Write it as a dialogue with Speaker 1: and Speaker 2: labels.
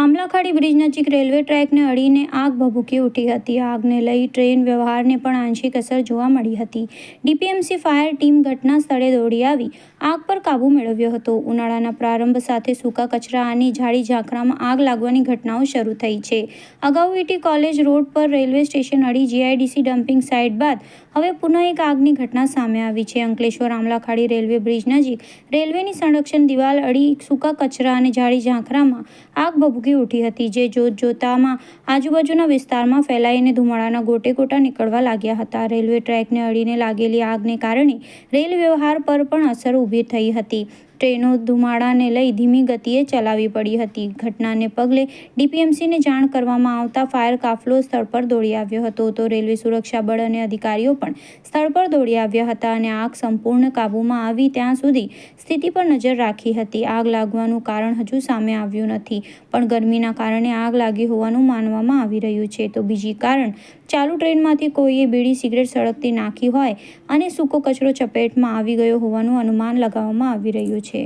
Speaker 1: Amlakhadi bridge નજીક railway ટ્રેકને અડીને આગ ભભૂકી ઉઠી હતી. આગને લઈ ટ્રેન વ્યવહારને પણ આંશિક અસર જોવા મળી હતી. ડીપીએમસી ફાયર ટીમ ઘટના સ્થળે દોડી આવી, આગ પર કાબૂ મેળવ્યો હતો. ઉનાળાના પ્રારંભ સાથે સૂકા કચરા અને ઝાડી ઝાંખરામાં આગ લાગવાની ઘટનાઓ શરૂ થઈ છે. અગાઉ ઈટી કોલેજ રોડ પર રેલવે સ્ટેશન અડી જીઆઈડીસી ડમ્પિંગ સાઇટ બાદ હવે પુનઃ એક આગની ઘટના સામે આવી છે. અંકલેશ્વર આમલાખાડી રેલવે બ્રિજ નજીક રેલવેની સંરક્ષણ દિવાલ અડી સૂકા કચરા અને ઝાડી ઝાંખરામાં આગ ભભૂકી ઉઠી હતી. જે જોત જોતામાં આજુબાજુના વિસ્તારમાં ફેલાઈને ધુમાડાના ગોટે ગોટા નીકળવા લાગ્યા હતા. રેલવે ટ્રેકને અડીને લાગેલી આગને કારણે રેલ વ્યવહાર પર પણ અસર ઊભી થઈ હતી. ટ્રેનો ધુમાડાને લઈ ધીમી ગતિએ ચલાવી પડી હતી. ઘટનાને પગલે ડીપીએમસીને જાણ કરવામાં આવતા ફાયર કાફલો સ્થળ પર દોડી આવ્યો હતો. તો રેલવે સુરક્ષા બળ અને અધિકારીઓ પણ સ્થળ પર દોડી આવ્યા હતા અને આગ સંપૂર્ણ કાબૂમાં આવી ત્યાં સુધી સ્થિતિ પર નજર રાખી હતી. આગ લાગવાનું કારણ હજુ સામે આવ્યું નથી, પણ ગરમીના કારણે આગ લાગી હોવાનું માનવામાં આવી રહ્યું છે. તો બીજી કારણ ચાલુ ટ્રેનમાંથી કોઈએ બીડી સિગરેટ સળગતી નાખી હોય અને સૂકો કચરો ચપેટમાં આવી ગયો હોવાનું અનુમાન લગાવવામાં આવી રહ્યું છે.